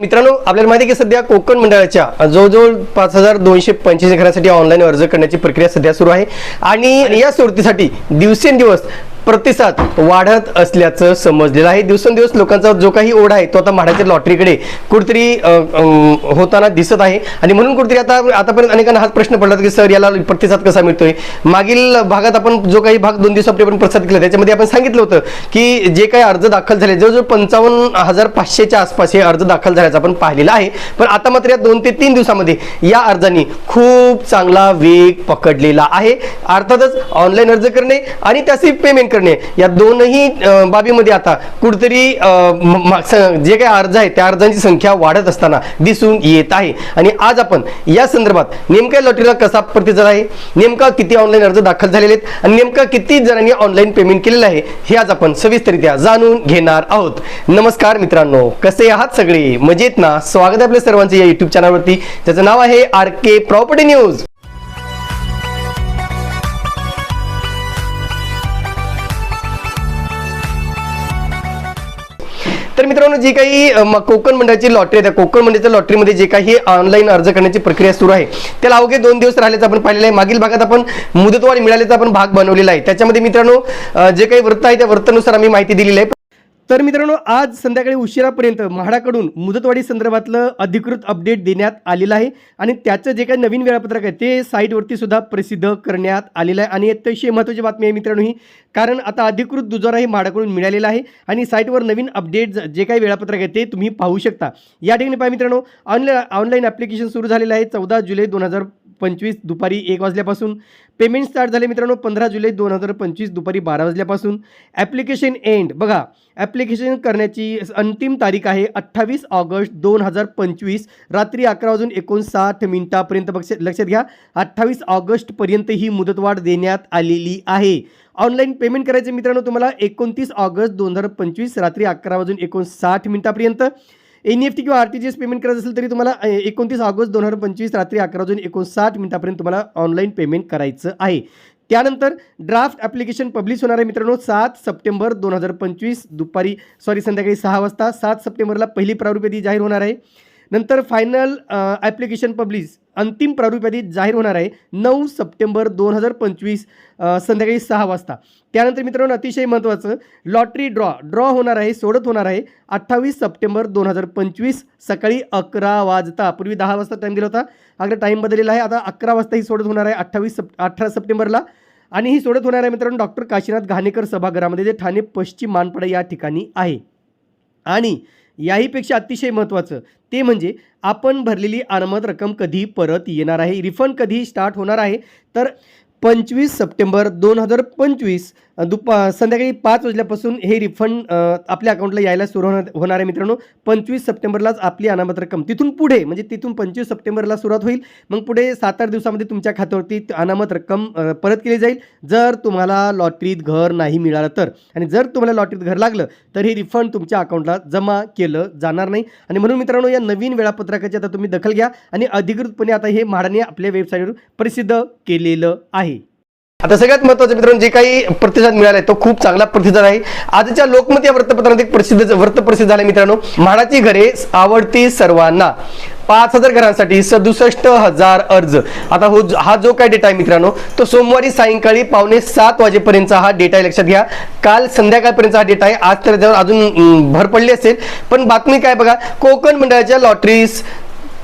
मित्रांनो आपल्याला माहिती आहे की सध्या कोकण मंडळाच्या जवळजवळ पाच हजार दोनशे पंचवीस घरासाठी ऑनलाईन अर्ज करण्याची प्रक्रिया सध्या सुरू आहे. आणि या सोडतीसाठी दिवसेंदिवस प्रतिसाद वाढत असल्याचं समजलेलं आहे. दिवसेंदिवस लोकांचा जो काही ओढ आहे तो आता म्हाडाच्या लॉटरीकडे कुठेतरी होताना दिसत आहे. आणि म्हणून कुठेतरी आता आतापर्यंत अनेकांना हाच प्रश्न पडला की सर याला प्रतिसाद कसा मिळतोय? मागील भागात आपण जो काही भाग दोन दिवसापूर्वी आपण प्रसाद केला त्याच्यामध्ये आपण सांगितलं होतं की जे काही अर्ज दाखल झाले जवळजवळ पंचावन्न हजार पाचशेच्या आसपास हे अर्ज दाखल झाल्याचं आपण पाहिलेलं आहे. पण आता मात्र या दोन ते तीन दिवसामध्ये या अर्जांनी खूप चांगला वेग पकडलेला आहे. अर्थातच ऑनलाईन अर्ज करणे आणि त्याचे पेमेंट करणे. या दोनही बाबीमध्ये आता कुठेतरी जे काही अर्ज आहे त्या अर्जांची संख्या वाढत असताना दिसून येत आहे. आणि आज आपण या संदर्भात नेमक्या लॉटरीला कसा प्रतिसाद आहे नेमका किती ऑनलाईन अर्ज दाखल झालेले आहेत आणि नेमका किती जणांनी ऑनलाईन पेमेंट केलेलं आहे हे आज आपण सविस्तरित्या जाणून घेणार आहोत. नमस्कार मित्रांनो कसे आहात सगळे? मजेत ना? स्वागत आहे आपल्या सर्वांचे या युट्यूब चॅनलवरती त्याचं नाव आहे आर के प्रॉपर्टी न्यूज. तर मित्रांनो जी काही कोकण मंडळाची लॉटरी आहे त्या कोकण मंडळाच्या लॉटरीमध्ये जे काही ऑनलाईन अर्ज करण्याची प्रक्रिया सुरू आहे त्याला अवघे दोन दिवस राहिल्याचं आपण पाहिलेलं आहे. मागील भागात आपण मुदतवाढ मिळाल्याचा आपण भाग बनवलेला आहे. त्याच्यामध्ये मित्रांनो जे काही वृत्त आहे त्या वृत्तानुसार आम्ही माहिती दिलेली आहे. तर मित्रांनो आज संध्याकाळी उशिरापर्यंत म्हाडाकडून मुदतवाढी संदर्भातलं अधिकृत अपडेट देण्यात आलेलं आहे आणि त्याचं जे काही नवीन वेळापत्रक आहे ते साईटवरती सुद्धा प्रसिद्ध करण्यात आलेलं आहे. आणि अतिशय महत्त्वाची बातमी आहे मित्रांनो ही कारण आता अधिकृत दुजोरा हे म्हाडाकडून मिळालेला आहे आणि साईटवर नवीन अपडेट जे काही वेळापत्रक आहे ते तुम्ही पाहू शकता. या ठिकाणी पाहा मित्रांनो ऑनलाईन ऑनलाईन ॲप्लिकेशन सुरू झालेलं आहे चौदा जुलै दोन हजार पंचवीस दुपारी एक वाजल्यापासून. पेमेंट स्टार्ट झाले मित्रांनो पंधरा जुलै दोन हजार पंचवीस दुपारी बारा वाजल्यापासून. ॲप्लिकेशन एंड बघा ॲप्लिकेशन करण्याची अंतिम तारीख आहे अठ्ठावीस ऑगस्ट दोन हजार पंचवीस. रात्री अकरा वाजून एकोणसाठ मिनिटापर्यंत बक्ष लक्षात घ्या अठ्ठावीस ऑगस्टपर्यंत ही मुदतवाढ देण्यात आलेली आहे. ऑनलाईन पेमेंट करायचे मित्रांनो तुम्हाला एकोणतीस ऑगस्ट दोन हजार पंचवीस रात्री अकरा वाजून एकोणसाठ मिनिटापर्यंत. एन एफ टी किंवा R T G S payment करायचं असेल तरी तुम्हाला एकोणतीस ऑगस्ट दोन हजार पंचवीस रात्री अकरा वाजून एकोणसाठ मिनिटापर्यंत तुम्हाला ऑनलाईन पेमेंट करायचं आहे. त्यानंतर ड्राफ्ट ॲप्लिकेशन पब्लिश होणार आहे मित्रांनो सात सप्टेंबर दोन हजार पंचवीस दुपारी सॉरी संध्याकाळी सहा वाजता सात सप्टेंबरला पहिली प्रारूप जाहीर होणार आहे. नंतर फायनल ॲप्लिकेशन पब्लिश अंतिम प्रारूप यादी जाहीर होणार आहे नऊ सप्टेंबर दोन हजार पंचवीस संध्याकाळी सहा वाजता. त्यानंतर मित्रांनो अतिशय महत्त्वाचं लॉटरी ड्रॉ ड्रॉ होणार आहे सोडत होणार आहे अठ्ठावीस सप्टेंबर दोन हजार पंचवीस सकाळी अकरा वाजता. पूर्वी दहा वाजता टाईम दिला होता अगदी टाईम बदललेला आहे आता अकरा वाजता ही सोडत होणार आहे अठ्ठावीस सप अठरा सप्टेंबरला. आणि ही सोडत होणार आहे मित्रांनो डॉक्टर काशीनाथ घाणेकर सभागृहामध्ये जे ठाणे पश्चिम मानपाडा या ठिकाणी आहे. आणि याहीपेक्षा अतिशय महत्त्वाचं. ते म्हणजे आपण भरलेली अनामत रक्कम कधी परत येणार आहे. रिफंड कधी स्टार्ट होणार आहे. तर पंचवीस सप्टेंबर दोन हजार पंचवीस. दुपा संध्याकाळी पाच वाजल्यापासून हे रिफंड आपल्या अकाउंटला यायला सुरू होणार होणार आहे मित्रांनो. पंचवीस सप्टेंबरलाच आपली अनामत रक्कम तिथून पुढे म्हणजे तिथून पंचवीस सप्टेंबरला सुरुवात होईल. मग पुढे सात आठ दिवसामध्ये तुमच्या खात्यावरती ती अनामत रक्कम परत केली जाईल. जर तुम्हाला लॉटरीत घर नाही मिळालं तर. आणि जर तुम्हाला लॉटरीत घर लागलं तर हे रिफंड तुमच्या अकाउंटला जमा केलं जाणार नाही. आणि म्हणून मित्रांनो या नवीन वेळापत्रकाची आता तुम्ही दखल घ्या. आणि अधिकृतपणे आता हे म्हाडाने आपल्या वेबसाईटवर प्रसिद्ध केलेलं आहे. आता सगळ्यात महत्वाचं मित्रांनो जे काही प्रतिसाद मिळालाय तो खूप चांगला प्रतिसाद आहे. आजच्या लोकमत या वृत्तपत्रात एक प्रसिद्ध वृत्त प्रसिद्ध झालं मित्रांनो. म्हाडाची घरे आवडती सर्वांना. पाच हजार घरांसाठी सदुसष्ट हजार अर्ज. आता हो हा जो काय डेटा आहे मित्रांनो तो सोमवारी सायंकाळी पावणे सात वाजेपर्यंतचा हा डेटा आहे लक्षात घ्या. काल संध्याकाळपर्यंत हा डेटा आहे आज तर त्याच्यावर अजून भर पडली असेल. पण बातमी काय बघा कोकण मंडळाच्या लॉटरीज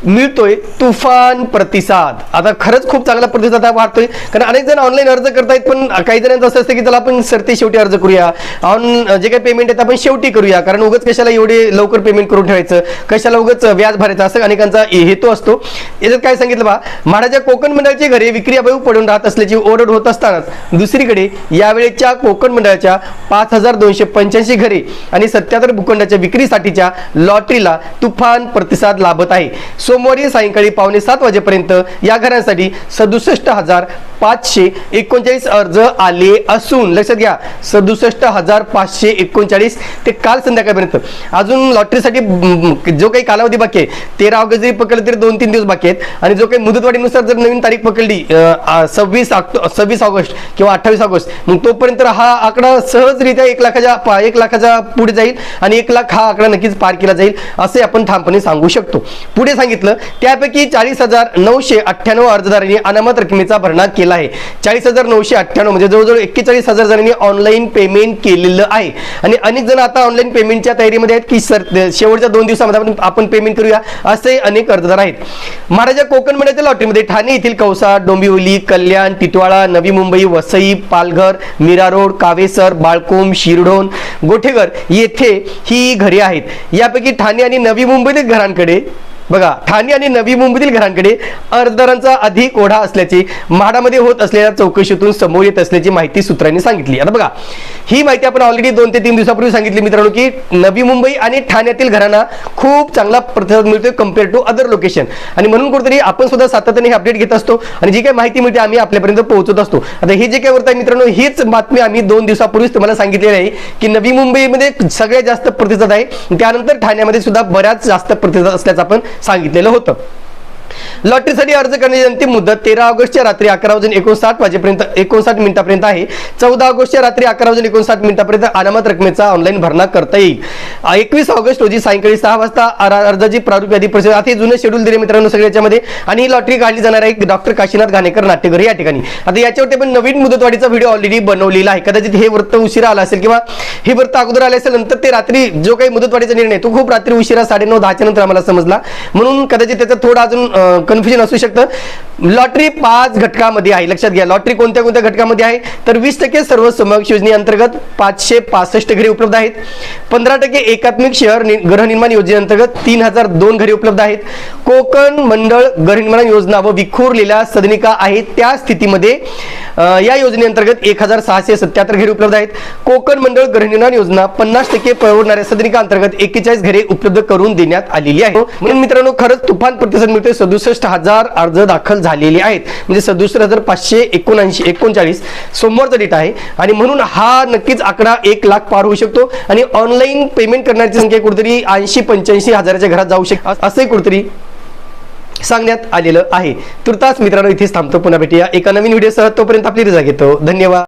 मिळतोय तुफान प्रतिसाद. आता खरंच खूप चांगला प्रतिसाद हा वाटतोय कारण अनेक जण ऑनलाईन अर्ज करतायत पण काही जणांचं असं असतं की त्याला आपण सरते शेवटी अर्ज करूया. ऑन जे काही पेमेंट आहे आपण शेवटी करूया. कारण उगाच कशाला एवढे लवकर पेमेंट करून ठेवायचं? कशाला उगाच व्याज भरायचं? असं अनेकांचा हेतू असतो. याच्यात काय सांगितलं बा? म्हाडाच्या कोकण मंडळाची घरे विक्री अभावी पडून राहत असल्याची ओरड होत असतानाच दुसरीकडे यावेळेच्या कोकण मंडळाच्या पाच हजार दोनशे पंच्याऐंशी घरे आणि सत्याहत्तर भूखंडाच्या विक्रीसाठीच्या लॉटरीला तुफान प्रतिसाद लाभत आहे. सोमवारी सायंकाळी पावणे सात वाजेपर्यंत या घरांसाठी सदुसष्ट हजार पाचशे एकोणचाळीस अर्ज आले असून लक्षात घ्या सदुसष्ट हजार पाचशे एकोणचाळीस ते काल संध्याकाळपर्यंत. अजून लॉटरीसाठी जो काही कालावधी बाकी आहे तेरा ऑगस्ट जरी पकडलं तरी दोन तीन दिवस बाकी आहेत. आणि जो काही मुदतवाढीनुसार जर नवीन तारीख पकडली सव्वीस ऑक्टो सव्वीस ऑगस्ट किंवा अठ्ठावीस ऑगस्ट मग तोपर्यंत हा आकडा सहजरित्या एक लाखाच्या पा- एक लाखाच्या पुढे जाईल आणि एक लाख हा आकडा नक्कीच पार केला जाईल असे आपण ठामपणे सांगू शकतो. पुढे सांगितलं त्यापैकी चाळीस हजार नऊशे अठ्ठ्याण्णव अर्जदारांनी अनामत रकमेचा भरणा केला आहे. चाळीस हजार नऊशे अठ्ठ्याण्णव म्हणजे जवळजवळ एक्केचाळीस हजार जणांनी ऑनलाईन पेमेंट केलेलं आहे. आणि अनेक जण आता ऑनलाईन पेमेंटच्या तयारीमध्ये आहेत की सर शेवटच्या दोन दिवसामध्ये आपण आपण पेमेंट करूया असे अनेक अर्जदार आहेत. महाराजा कोकण मंडळाच्या लॉटरीमध्ये ठाणे येथील कौसा डोंबिवली कल्याण टिटवाळा नवी मुंबई वसई पालघर मीरा रोड कावेसर बाळकोम शिरडोन गोठेघर येथे ही घरे आहेत. यापैकी ठाणे आणि नवी मुंबईतील घरांकडे बघा ठाणे आणि नवी मुंबईतील घरांकडे अर्जदारांचा अधिक ओढा असल्याची म्हाडामध्ये होत असलेल्या चौकशीतून समोर येत असल्याची माहिती सूत्रांनी सांगितली. आता बघा ही माहिती आपण ऑलरेडी दोन ते तीन दिवसापूर्वी सांगितली मित्रांनो की नवी मुंबई आणि ठाण्यातील घरांना खूप चांगला प्रतिसाद मिळतोय कंपेअर टू अदर लोकेशन आणि म्हणून कुठेतरी आपण सुद्धा सातत्याने हे अपडेट घेत असतो आणि जी काही माहिती मिळते आम्ही आपल्यापर्यंत पोहोचत असतो. आता हे जे काही वरत आहे मित्रांनो हीच बातमी आम्ही दोन दिवसापूर्वीच तुम्हाला सांगितलेली आहे की नवी मुंबईमध्ये सगळ्यात जास्त प्रतिसाद आहे. त्यानंतर ठाण्यामध्ये सुद्धा बऱ्याच जास्त प्रतिसाद असल्याचं आपण सांगितलेलं होतं. लॉटरीसाठी अर्ज करण्याची अंतिम मुदत तेरा ऑगस्टच्या रात्री अकरा वाजून एकोणसाठ वाजेपर्यंत एकोणसाठ मिनिटापर्यंत आहे. चौदा ऑगस्टच्या रात्री अकरा वाजून एकोणसाठ मिनिटापर्यंत अनामत रकमेचा ऑनलाईन भरणा करता येईल. एकवीस ऑगस्ट रोजी सायंकाळी सहा वाजता अर्जाची प्रारूप यादी प्रसिद्ध आता हे शेड्यूल दिले मित्रांनो सगळ्या याच्यामध्ये आणि ही लॉटरी काढली जाणार आहे डॉक्टर काशीनाथ घाणेकर नाट्यघर या ठिकाणी. आता याच्यावरती पण नवीन मुदतवाढीचा व्हिडिओ ऑलरेडी बनवलेला आहे. कदाचित हे वृत्त उशिरा आला असेल किंवा हे वृत्त अगोदर आले असेल नंतर ते रात्री जो काही मुदतवाढीचा निर्णय तो खूप रात्री उशिरा साडेनऊ दहाच्या नंतर आम्हाला समजला. म्हणून कदाचित त्याचं थोडं अजून कन्फ्युजन असू शकतं. लॉटरी पाच घटकामध्ये आहे. लक्षात घ्या लॉटरी कोणत्या कोणत्या घटकामध्ये आहे? तर वीस टक्के सर्व समक्ष योजनेअंतर्गत पाचशे पासष्ट घरे उपलब्ध आहेत. पंधरा टक्के एकात्मिक शहर गृहनिर्माण योजनेअंतर्गत तीन हजार दोन घरे उपलब्ध आहेत. कोकण मंडळ गृहनिर्माण योजना व विखुरलेल्या सदनिका आहेत. त्या स्थितीमध्ये या योजनेअंतर्गत एक हजार सहाशे सत्याहत्तर घरे उपलब्ध आहेत. कोकण मंडळ गृहनिर्माण योजना पन्नास टक्के परवडणाऱ्या सदनिका अंतर्गत एक्केचाळीस घरे उपलब्ध करून देण्यात आलेली आहे. म्हणून मित्रांनो खरंच तुफान प्रतिसाद मिळतोय. सदुसष्ट हजार अर्ज दाखल झालेले आहेत. म्हणजे सदुसष्ट हजार पाचशे एकोणऐंशी एकोणचाळीस सोमवारचा डेटा आहे. आणि म्हणून हा नक्कीच आकडा एक लाख पार होऊ शकतो. आणि ऑनलाईन पेमेंट करण्याची संख्या कुठेतरी ऐंशी पंच्याऐंशी हजाराच्या घरात जाऊ शकते असंही कुठेतरी सांगण्यात आलेलं आहे. तुर्तास मित्रांनो इथेच थांबतो. पुन्हा भेटूया. एका नवीन व्हिडिओसह तोपर्यंत आपली रजा घेतो. धन्यवाद.